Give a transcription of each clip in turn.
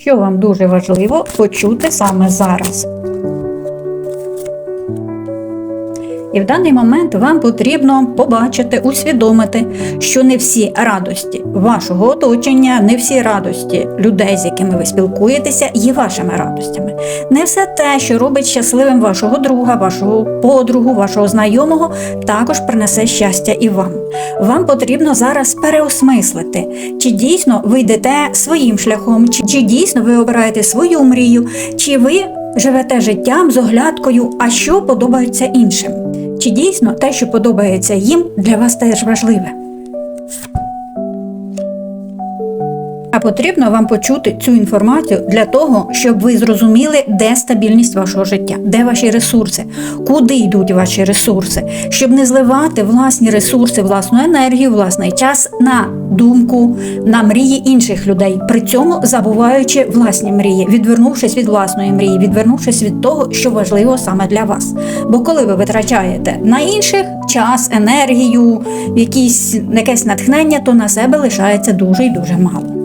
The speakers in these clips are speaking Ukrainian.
що вам дуже важливо почути саме зараз. І в даний момент вам потрібно побачити, усвідомити, що не всі радості вашого оточення, не всі радості людей, з якими ви спілкуєтеся, є вашими радостями. Не все те, що робить щасливим вашого друга, вашого подругу, вашого знайомого, також принесе щастя і вам. Вам потрібно зараз переосмислити, чи дійсно ви йдете своїм шляхом, чи, чи дійсно ви обираєте свою мрію, чи ви живете життям з оглядкою, а що подобається іншим. Чи дійсно те, що подобається їм, для вас теж важливе? А потрібно вам почути цю інформацію для того, щоб ви зрозуміли, де стабільність вашого життя, де ваші ресурси, куди йдуть ваші ресурси, щоб не зливати власні ресурси, власну енергію, власний час на думку, на мрії інших людей, при цьому забуваючи власні мрії, відвернувшись від власної мрії, відвернувшись від того, що важливо саме для вас. Бо коли ви витрачаєте на інших час, енергію, якісь якесь натхнення, то на себе лишається дуже і дуже мало.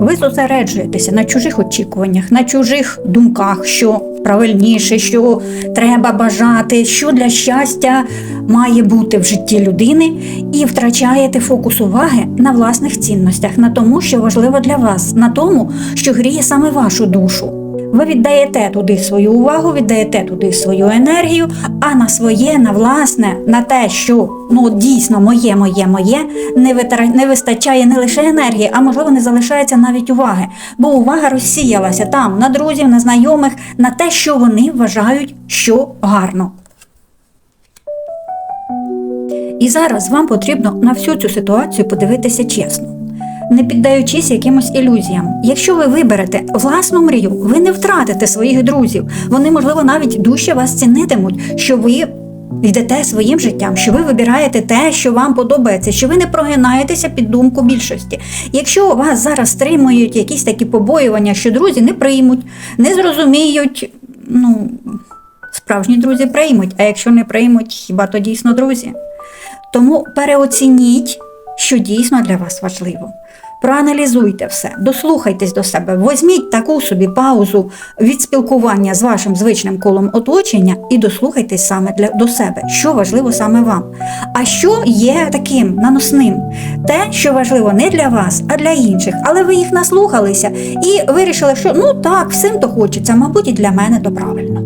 Ви зосереджуєтеся на чужих очікуваннях, на чужих думках, що правильніше, що треба бажати, що для щастя має бути в житті людини, і втрачаєте фокус уваги на власних цінностях, на тому, що важливо для вас, на тому, що гріє саме вашу душу. Ви віддаєте туди свою увагу, віддаєте туди свою енергію, а на своє, на власне, на те, що ну дійсно моє, моє, моє, не витра... не вистачає не лише енергії, а можливо не залишається навіть уваги. Бо увага розсіялася там на друзів, на знайомих, на те, що вони вважають, що гарно. І зараз вам потрібно на всю цю ситуацію подивитися чесно не піддаючись якимось ілюзіям. Якщо ви виберете власну мрію, ви не втратите своїх друзів. Вони, можливо, навіть дужче вас цінитимуть, що ви. Йдете своїм життям, що ви вибираєте те, що вам подобається, що ви не прогинаєтеся під думку більшості. Якщо вас зараз стримують якісь такі побоювання, що друзі не приймуть, не зрозуміють, ну справжні друзі приймуть, а якщо не приймуть, хіба то дійсно друзі? Тому переоцініть, що дійсно для вас важливо. Проаналізуйте все, дослухайтесь до себе, візьміть таку собі паузу від спілкування з вашим звичним колом оточення і дослухайтесь саме для до себе, що важливо саме вам. А що є таким наносним? Те, що важливо не для вас, а для інших. Але ви їх наслухалися і вирішили, що ну так, всім то хочеться, мабуть, і для мене то правильно.